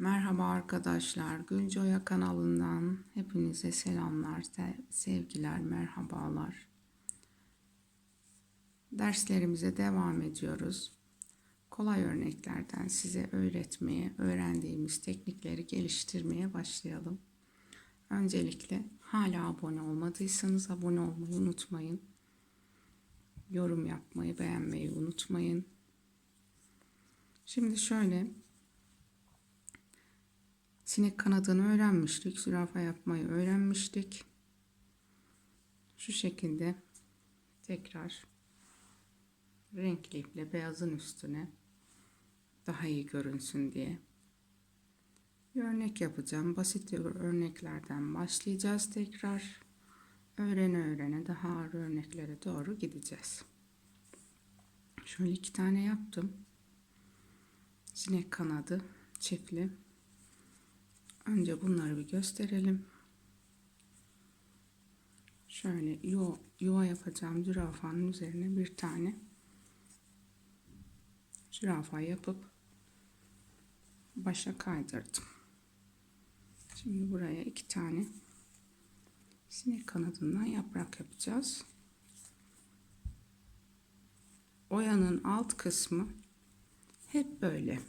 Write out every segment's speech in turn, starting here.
Merhaba arkadaşlar, Gülcoya kanalından hepinize selamlar, se- sevgiler, merhabalar. Derslerimize devam ediyoruz. Kolay örneklerden size öğretmeye, öğrendiğimiz teknikleri geliştirmeye başlayalım. Öncelikle hala abone olmadıysanız abone olmayı unutmayın. Yorum yapmayı, beğenmeyi unutmayın. Şimdi şöyle Sinek kanadını öğrenmiştik. Zürafa yapmayı öğrenmiştik. Şu şekilde tekrar renkli iple beyazın üstüne daha iyi görünsün diye bir örnek yapacağım. Basit örneklerden başlayacağız tekrar. Öğrene öğrene daha ağır örneklere doğru gideceğiz. Şöyle iki tane yaptım. Sinek kanadı çiftli. Önce bunları bir gösterelim. Şöyle yuva, yapacağım zürafanın üzerine bir tane zürafa yapıp başa kaydırdım. Şimdi buraya iki tane sinek kanadından yaprak yapacağız. Oyanın alt kısmı hep böyle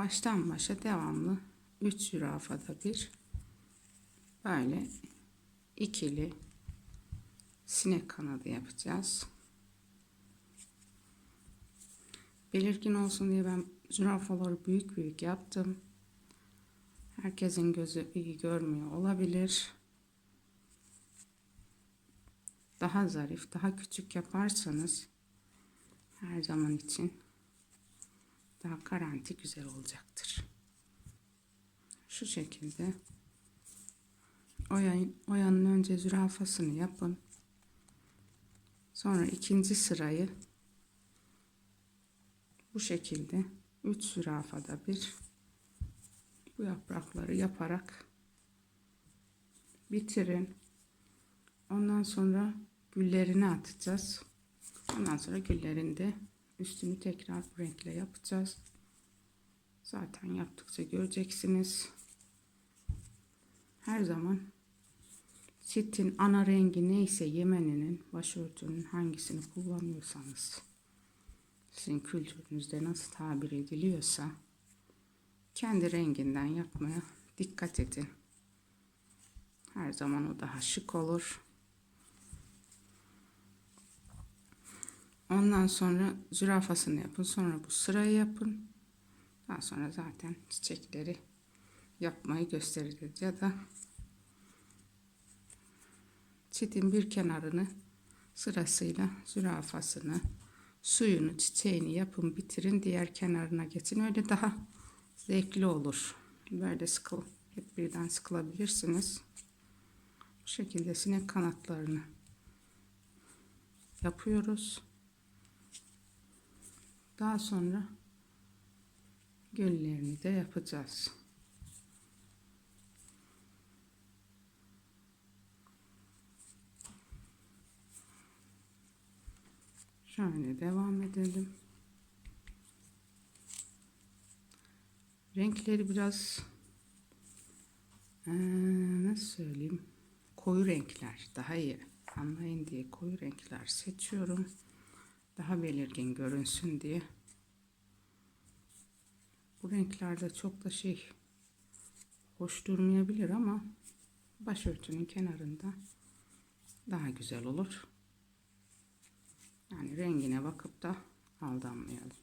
baştan başa devamlı 3 zürafada bir böyle ikili sinek kanadı yapacağız. Belirgin olsun diye ben zürafaları büyük büyük yaptım. Herkesin gözü iyi görmüyor olabilir. Daha zarif, daha küçük yaparsanız her zaman için daha garanti güzel olacaktır. Şu şekilde oyanın, oyanın önce zürafasını yapın. Sonra ikinci sırayı bu şekilde 3 zürafada bir bu yaprakları yaparak bitirin. Ondan sonra güllerini atacağız. Ondan sonra güllerini de Üstünü tekrar bu renkle yapacağız. Zaten yaptıkça göreceksiniz. Her zaman sitin ana rengi neyse yemeninin, başörtünün hangisini kullanıyorsanız sizin kültürünüzde nasıl tabir ediliyorsa kendi renginden yapmaya dikkat edin. Her zaman o daha şık olur. Ondan sonra zürafasını yapın. Sonra bu sırayı yapın. Daha sonra zaten çiçekleri yapmayı göstereceğiz. Ya da çitin bir kenarını sırasıyla zürafasını, suyunu, çiçeğini yapın, bitirin. Diğer kenarına geçin. Öyle daha zevkli olur. Böyle sıkıl, hep birden sıkılabilirsiniz. Bu şekilde sinek kanatlarını yapıyoruz. Daha sonra göllerini de yapacağız. Şöyle devam edelim. Renkleri biraz ee, nasıl söyleyeyim koyu renkler daha iyi anlayın diye koyu renkler seçiyorum daha belirgin görünsün diye. Bu renklerde çok da şey hoş durmayabilir ama başörtünün kenarında daha güzel olur. Yani rengine bakıp da aldanmayalım.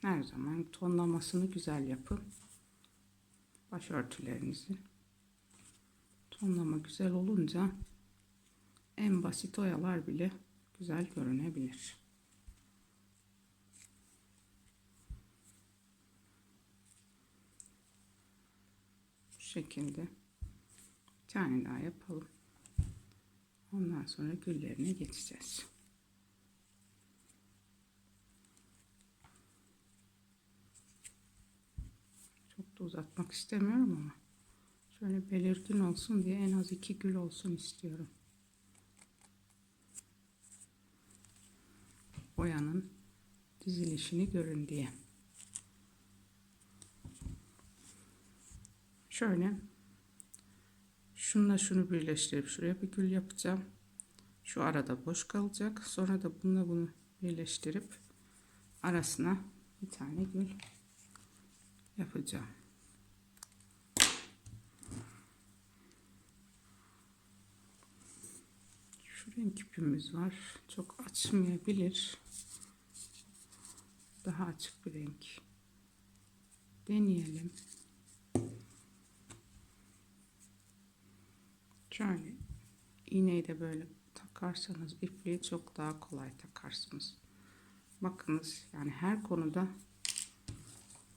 Her zaman tonlamasını güzel yapın. Başörtülerinizi tonlama güzel olunca en basit oyalar bile güzel görünebilir. Bu şekilde bir tane daha yapalım. Ondan sonra güllerine geçeceğiz. Çok da uzatmak istemiyorum ama şöyle belirgin olsun diye en az iki gül olsun istiyorum. Boyanın dizilişini görün diye. Şöyle şunla şunu birleştirip şuraya bir gül yapacağım. Şu arada boş kalacak. Sonra da bununla bunu birleştirip arasına bir tane gül yapacağım. Şu renk ipimiz var. Çok açmayabilir. Daha açık bir renk. Deneyelim. Şöyle iğneyi de böyle takarsanız ipliği çok daha kolay takarsınız. Bakınız yani her konuda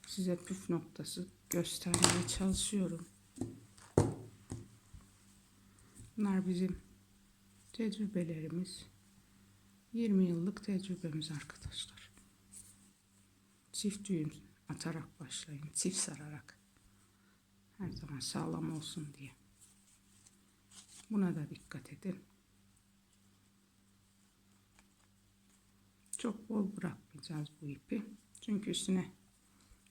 size püf noktası göstermeye çalışıyorum. Bunlar bizim tecrübelerimiz. 20 yıllık tecrübemiz arkadaşlar. Çift düğüm atarak başlayın. Çift sararak. Her zaman sağlam olsun diye. Buna da dikkat edin. Çok bol bırakmayacağız bu ipi. Çünkü üstüne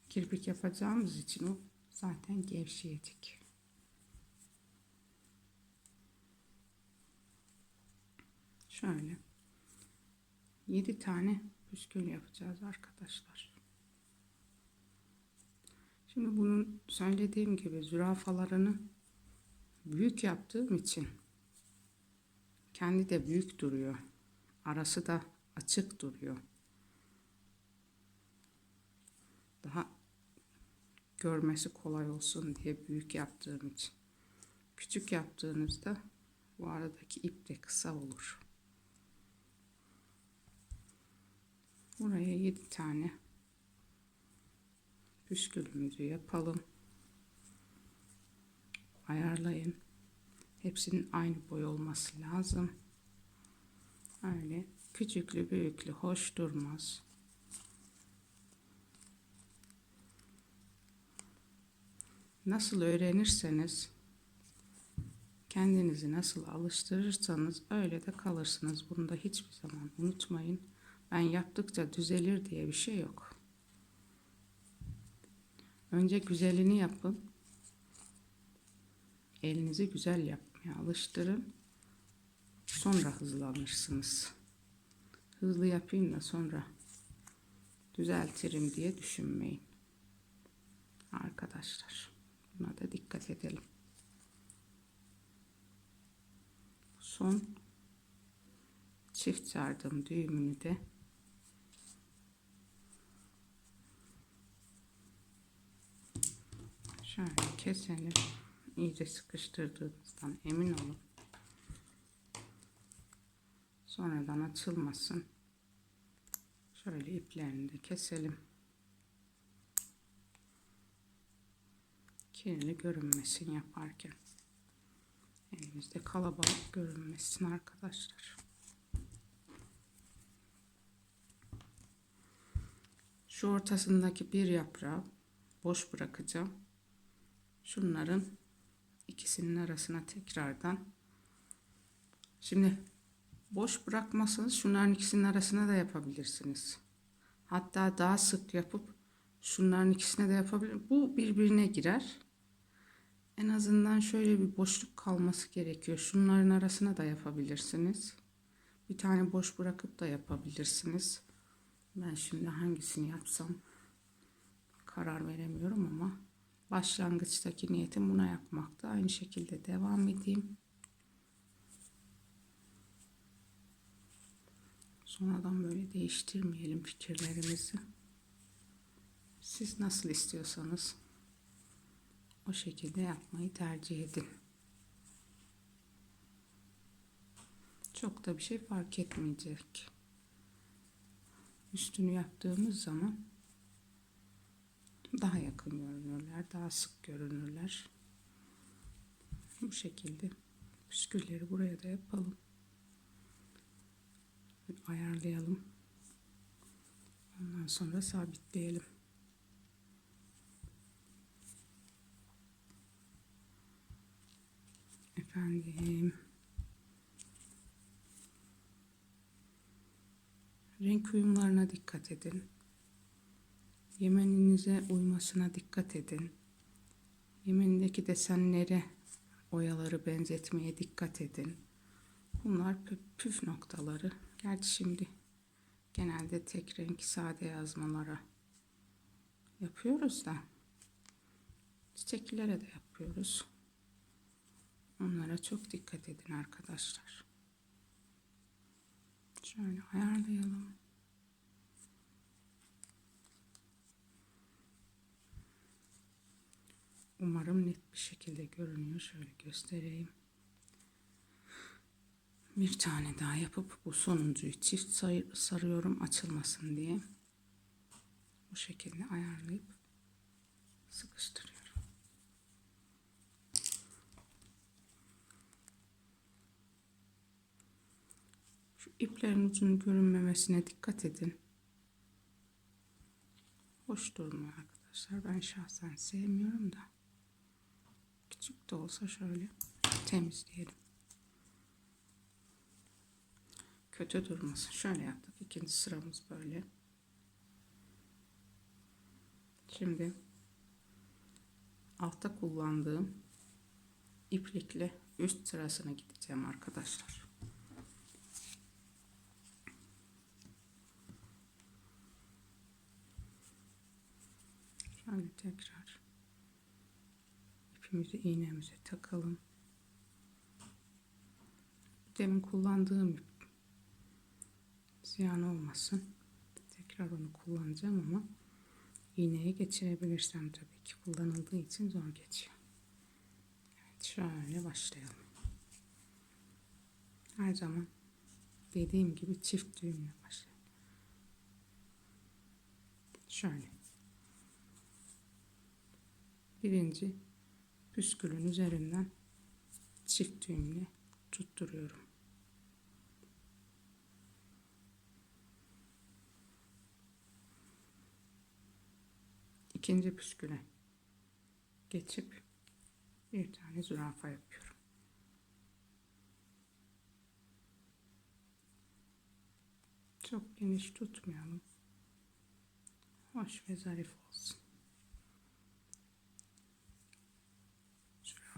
kirpik yapacağımız için o zaten gevşeyecek. Şöyle 7 tane püskül yapacağız arkadaşlar. Şimdi bunun söylediğim gibi zürafalarını büyük yaptığım için kendi de büyük duruyor. Arası da açık duruyor. Daha görmesi kolay olsun diye büyük yaptığım için. Küçük yaptığınızda bu aradaki ip de kısa olur. Buraya 7 tane püskülümüzü yapalım. Ayarlayın. Hepsinin aynı boy olması lazım. Öyle küçüklü büyüklü hoş durmaz. Nasıl öğrenirseniz kendinizi nasıl alıştırırsanız öyle de kalırsınız. Bunu da hiçbir zaman unutmayın. Ben yaptıkça düzelir diye bir şey yok. Önce güzelini yapın. Elinizi güzel yapmaya alıştırın. Sonra hızlanırsınız. Hızlı yapayım da sonra düzeltirim diye düşünmeyin. Arkadaşlar buna da dikkat edelim. Son çift sardım düğümünü de şöyle keselim. İyice sıkıştırdığınızdan emin olun. Sonradan açılmasın. Şöyle iplerini de keselim. Kirli görünmesin yaparken. Elimizde kalabalık görünmesin arkadaşlar. Şu ortasındaki bir yaprağı boş bırakacağım. Şunların ikisinin arasına tekrardan şimdi boş bırakmasanız şunların ikisinin arasına da yapabilirsiniz. Hatta daha sık yapıp şunların ikisine de yapabilir. Bu birbirine girer. En azından şöyle bir boşluk kalması gerekiyor. Şunların arasına da yapabilirsiniz. Bir tane boş bırakıp da yapabilirsiniz. Ben şimdi hangisini yapsam karar veremiyorum ama başlangıçtaki niyetim buna yapmakta. Aynı şekilde devam edeyim. Sonradan böyle değiştirmeyelim fikirlerimizi. Siz nasıl istiyorsanız o şekilde yapmayı tercih edin. Çok da bir şey fark etmeyecek. Üstünü yaptığımız zaman daha yakın görünürler, daha sık görünürler. Bu şekilde püskülleri buraya da yapalım. Ayarlayalım. Ondan sonra sabitleyelim. Efendim. Renk uyumlarına dikkat edin. Yemeninize uymasına dikkat edin. Yemenindeki desenlere, oyaları benzetmeye dikkat edin. Bunlar pü- püf noktaları. Gerçi şimdi genelde tek renk sade yazmalara yapıyoruz da çiçeklere de yapıyoruz. Onlara çok dikkat edin arkadaşlar. Şöyle ayarlayalım. Umarım net bir şekilde görünüyor. Şöyle göstereyim. Bir tane daha yapıp bu sonuncuyu çift sarıyorum açılmasın diye. Bu şekilde ayarlayıp sıkıştırıyorum. Şu iplerin ucunun görünmemesine dikkat edin. Hoş durmuyor arkadaşlar. Ben şahsen sevmiyorum da. Küçük de olsa şöyle temizleyelim. Kötü durmasın. Şöyle yaptık. İkinci sıramız böyle. Şimdi altta kullandığım iplikle üst sırasına gideceğim arkadaşlar. Şöyle tekrar ipimizi iğnemize takalım. Demin kullandığım ip ziyan olmasın. Tekrar onu kullanacağım ama iğneye geçirebilirsem tabii ki kullanıldığı için zor geçiyor. Evet şöyle başlayalım. Her zaman dediğim gibi çift düğümle başlayalım. Şöyle. Birinci püskülün üzerinden çift düğümle tutturuyorum. ikinci püsküle geçip bir tane zürafa yapıyorum. Çok geniş tutmayalım. Hoş ve zarif olsun.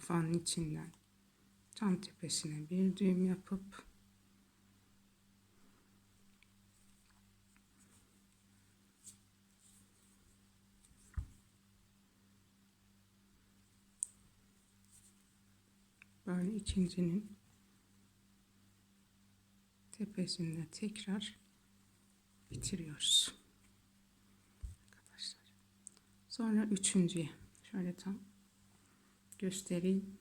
Zürafanın içinden tam tepesine bir düğüm yapıp böyle ikincinin tepesinde tekrar bitiriyoruz. Arkadaşlar. Sonra üçüncüye şöyle tam göstereyim.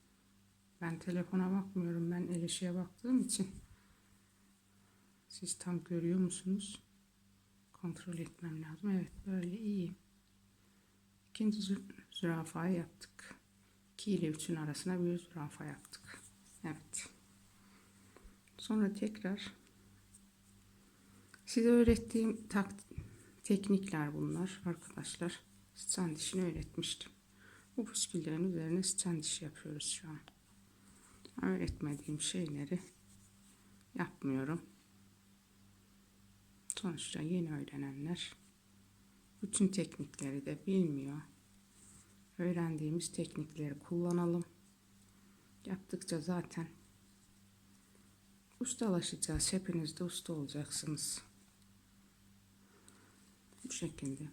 Ben telefona bakmıyorum. Ben el işe baktığım için siz tam görüyor musunuz? Kontrol etmem lazım. Evet böyle iyi. İkinci zü zürafayı yaptık. 2 ile 3'ün arasına bir zürafa yaptık. Evet. Sonra tekrar size öğrettiğim tak teknikler bunlar arkadaşlar. Stand işini öğretmiştim. Bu püsküllerin üzerine stand yapıyoruz şu an. Öğretmediğim şeyleri yapmıyorum. Sonuçta yeni öğrenenler bütün teknikleri de bilmiyor öğrendiğimiz teknikleri kullanalım. Yaptıkça zaten ustalaşacağız. Hepiniz de usta olacaksınız. Bu şekilde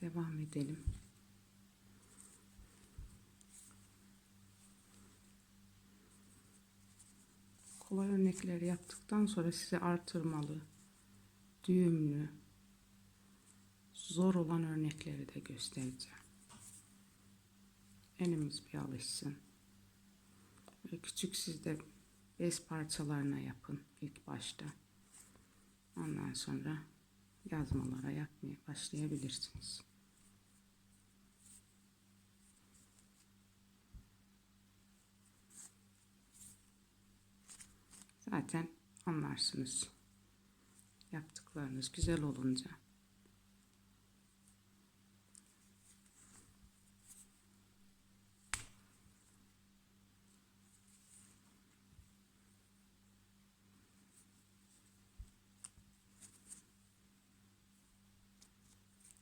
devam edelim. Kolay örnekleri yaptıktan sonra size artırmalı, düğümlü, zor olan örnekleri de göstereceğim. Elimiz bir alışsın. Böyle küçük siz de bez parçalarına yapın ilk başta. Ondan sonra yazmalara yapmaya başlayabilirsiniz. Zaten anlarsınız. Yaptıklarınız güzel olunca.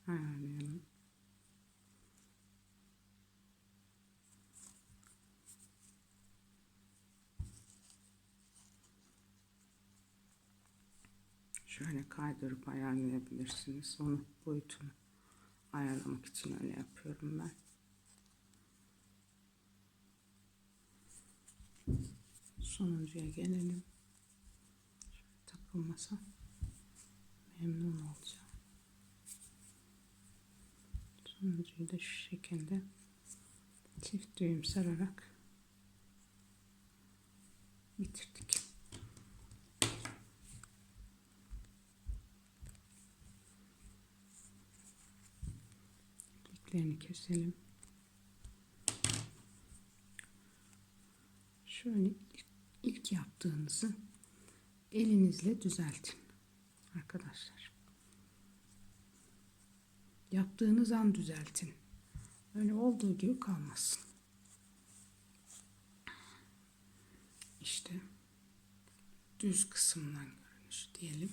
Aynen Şöyle kaydırıp ayarlayabilirsiniz. Onu boyutunu ayarlamak için öyle yapıyorum ben. Sonuncuya gelelim. Şöyle takılmasa memnun olacağım. Sonuncuyu da şu şekilde çift düğüm sararak bitirdik. İpliklerini keselim. Şöyle ilk yaptığınızı elinizle düzeltin arkadaşlar. Yaptığınız an düzeltin. Öyle olduğu gibi kalmasın. İşte düz kısımdan görünüş diyelim.